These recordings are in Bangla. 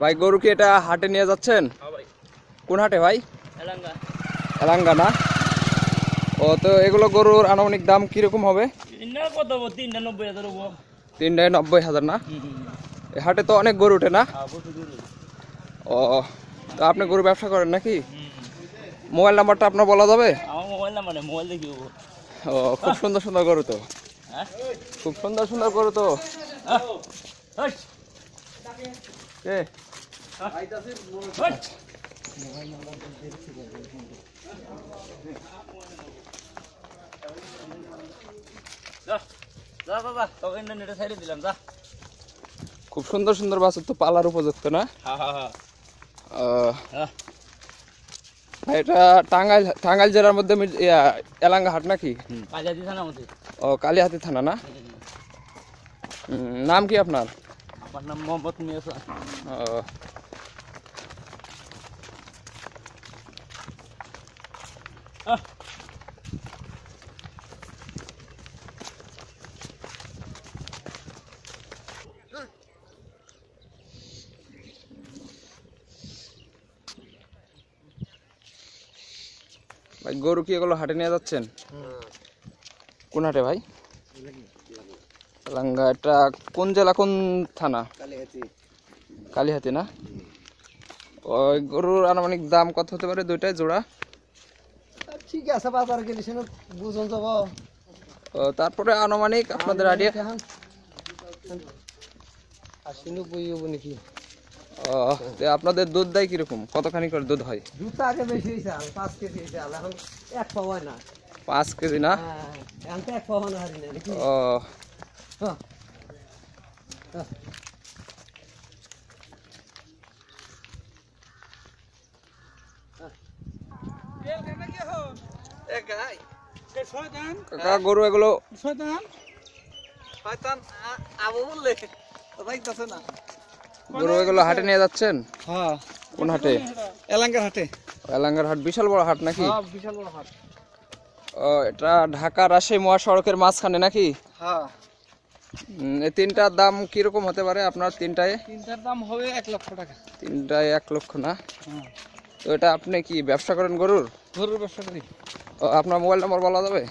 ভাই গরু কি এটা হাটে নিয়ে যাচ্ছেন? হ্যাঁ কোন হাটে ভাই? এলাঙ্গা। না? ও তো এগুলো গরুর আনুমানিক দাম কীরকম হবে? তিনটায় নব্বই হাজার না? এই হাটে তো অনেক গরু ওঠে না? হ্যাঁ ও তো আপনি গরু ব্যবসা করেন নাকি? মোবাইল নাম্বারটা আপনার বলা যাবে? ও খুব সুন্দর সুন্দর গরু তো। হ্যাঁ? খুব সুন্দর সুন্দর গরু তো। কে? খুব সুন্দর সুন্দর বাছুর তো পালার উপযুক্ত না? এটা টাঙ্গাইল টাঙ্গাইল জেলার মধ্যে এলাঙ্গা হাট নাকি? ও কালিহাতি থানা না? নাম কি আপনার? আমার নাম মোহাম্মদ মিয়াসা ও, হ্যাঁ ভাই গরু কি এগুলো হাটে নিয়ে যাচ্ছেন? কোন হাটে ভাই? এলাঙ্গা এটা কোন জেলা কোন থানা? কালিহাতি। না? ওই গরুর আনুমানিক দাম কত হতে পারে দুইটাই জোড়া? ঠিক আছে বাজার গেলে বুঝন যাব ও, তারপরে আনুমানিক আপনাদের আইডিয়া আশি নব্বই হব নাকি? ও আপনাদের দুধ দেয় কীরকম? কতখানি করে দুধ হয়? দুধটা আগে বেশি হয়েছে পাঁচ কেজি হয়েছে এখন এক পাওয়া না। পাঁচ কেজি না? হ্যাঁ এখন তো এক পাওয়া না কাকা গরু এগুলো গরু এগুলো হাটে নিয়ে যাচ্ছেন? হ্যাঁ। কোন হাটে? এলাঙ্কার হাটে। এলাঙ্গার হাট বিশাল বড় হাট নাকি? হ্যাঁ বিশাল বড় হাট। ও এটা ঢাকা রাজশাহী মহাসড়কের মাঝখানে নাকি? হ্যাঁ। তিনটার দাম কীরকম হতে পারে আপনার তিনটায়? তিনটার দাম হবে এক লক্ষ টাকা। তিনটায় এক লক্ষ না? তো এটা আপনি কি ব্যবসা করেন গরুর? গরুর ব্যবসা করি। ও, আপনার মোবাইল নাম্বার বলা যাবে?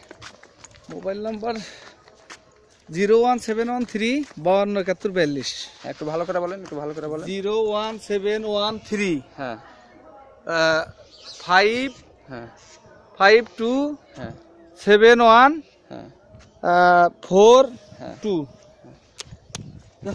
Mobile number zero one seven one three বাউন্ন একাত্তর বিয়াল্লিশ। একটু ভালো করে বলেন একটু ভালো করে বলেন। Zero one seven one three. হ্যাঁ। ফাইভ হ্যাঁ। ফাইভ টু হ্যাঁ। সেভেন ওয়ান হ্যাঁ। ফোর হ্যাঁ। No.